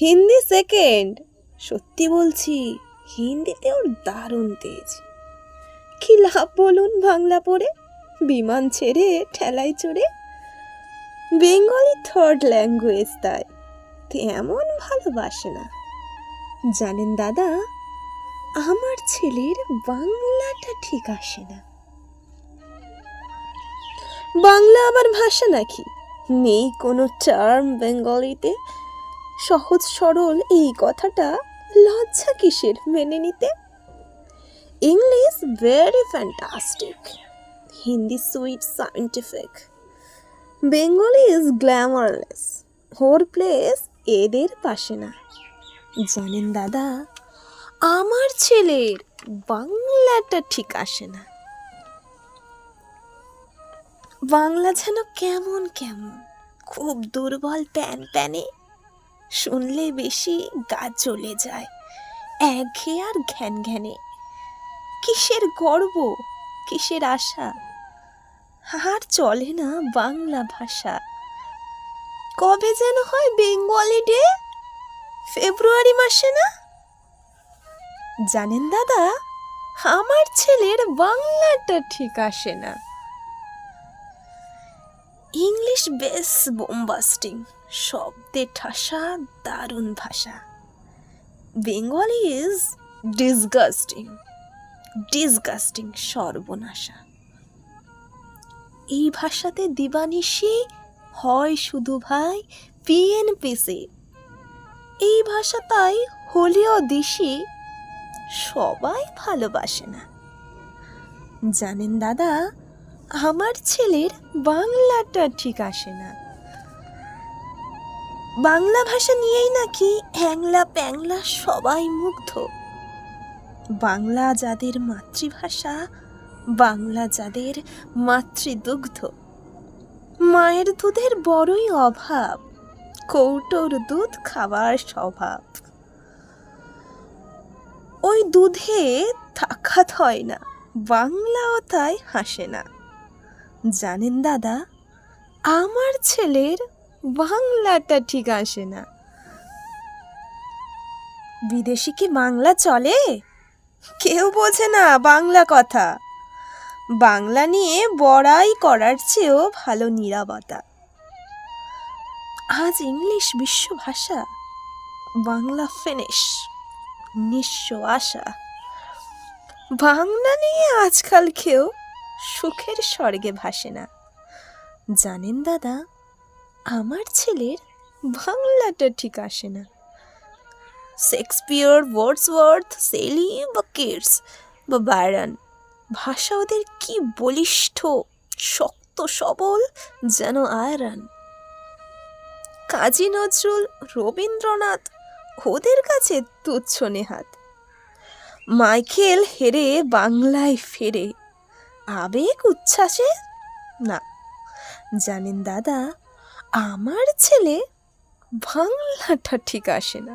Hindi second সত্যি বলছি হিন্দিতে ওর দারুণ তেজ। কি লাভ বলুন বাংলা পড়ে, বিমান ছেড়ে, ঠেলায় চড়ে। বেঙ্গলি থার্ড ল্যাঙ্গুয়েজ তাই, তেমন ভালোবাসে না। জানেন দাদা, আমার ছেলের বাংলাটা ঠিক আসে না। বাংলা আবার ভাষা নাকি? নেই কোনো টার্ম বেঙ্গলিতে। সহজ সরল এই কথাটা লজ্জা কিসের মেনে নিতে? English very fantastic Hindi sweet scientific Bengali is glamourless whore place এদের পাশে না। জানেন দাদা, আমার ছেলের বাংলাটা ঠিক আসে না। বাংলা যেন কেমন কেমন, খুব দুর্বল প্যান প্যানে। শুনলে বেশি গা চলে যায়। একঘে আর ঘ্যান ঘ্যানে কিসের গর্ব, কিসের আশা? আর চলে না বাংলা ভাষা। কবে যেন হয় বেঙ্গলি ডে? ফেব্রুয়ারি মাসে না? জানেন দাদা, আমার ছেলের বাংলাটা ঠিক আসে না। ইংলিশ বেশ বোমবাস্টিং শব্দে ঠাসা, দারুণ ভাষা। বেঙ্গলি ইজ ডিসগাস্টিং ডিসগাস্টিং সর্বনাশা। এই ভাষাতে দিবানিশি হয় শুধু ভাই পিএনপিসি এই ভাষা তাই হলেও দিশি সবাই ভালোবাসে না। জানেন দাদা, আমার ছেলের বাংলাটা ঠিক আসে না। বাংলা ভাষা নিয়েই নাকি হ্যাংলা প্যাংলা সবাই মুগ্ধ। বাংলা যাদের মাতৃভাষা, বাংলা যাদের মাতৃদুগ্ধ। মায়ের দুধের বড়ই অভাব, কৌটোর দুধ খাবার স্বভাব। ওই দুধে থাকাত হয় না, বাংলাও তাই হাসে না। জানেন দাদা, আমার ছেলের বাংলাটা ঠিক আসে না। বিদেশি কি বাংলা চলে? কেউ বোঝে না বাংলা কথা। বাংলা নিয়ে বড়াই করার চেয়েও ভালো নিরাপত্তা আজ ইংলিশ বিশ্ব ভাষা বাংলা ফিনিশ, নিঃস্ব আশা। বাংলা নিয়ে আজকাল কেউ সুখের স্বর্গে ভাসে না। জানেন দাদা? আমার ছেলের বাংলাটা ঠিক আসে না। শেক্সপিয়র ওয়ার্ডসওয়ার্থ সেলি বা কিডস বা বায়রান ভাষা ওদের কি বলিষ্ঠ, শক্ত, সবল যেন আয়রন। কাজী নজরুল, রবীন্দ্রনাথ, ওদের কাছে তুচ্ছ নেহাত। মাইকেল হেরে বাংলায় ফেরে, আবেগ উচ্ছ্বাসে না। জানেন দাদা আমার ছেলে বাংলাটা ঠিক আসে না।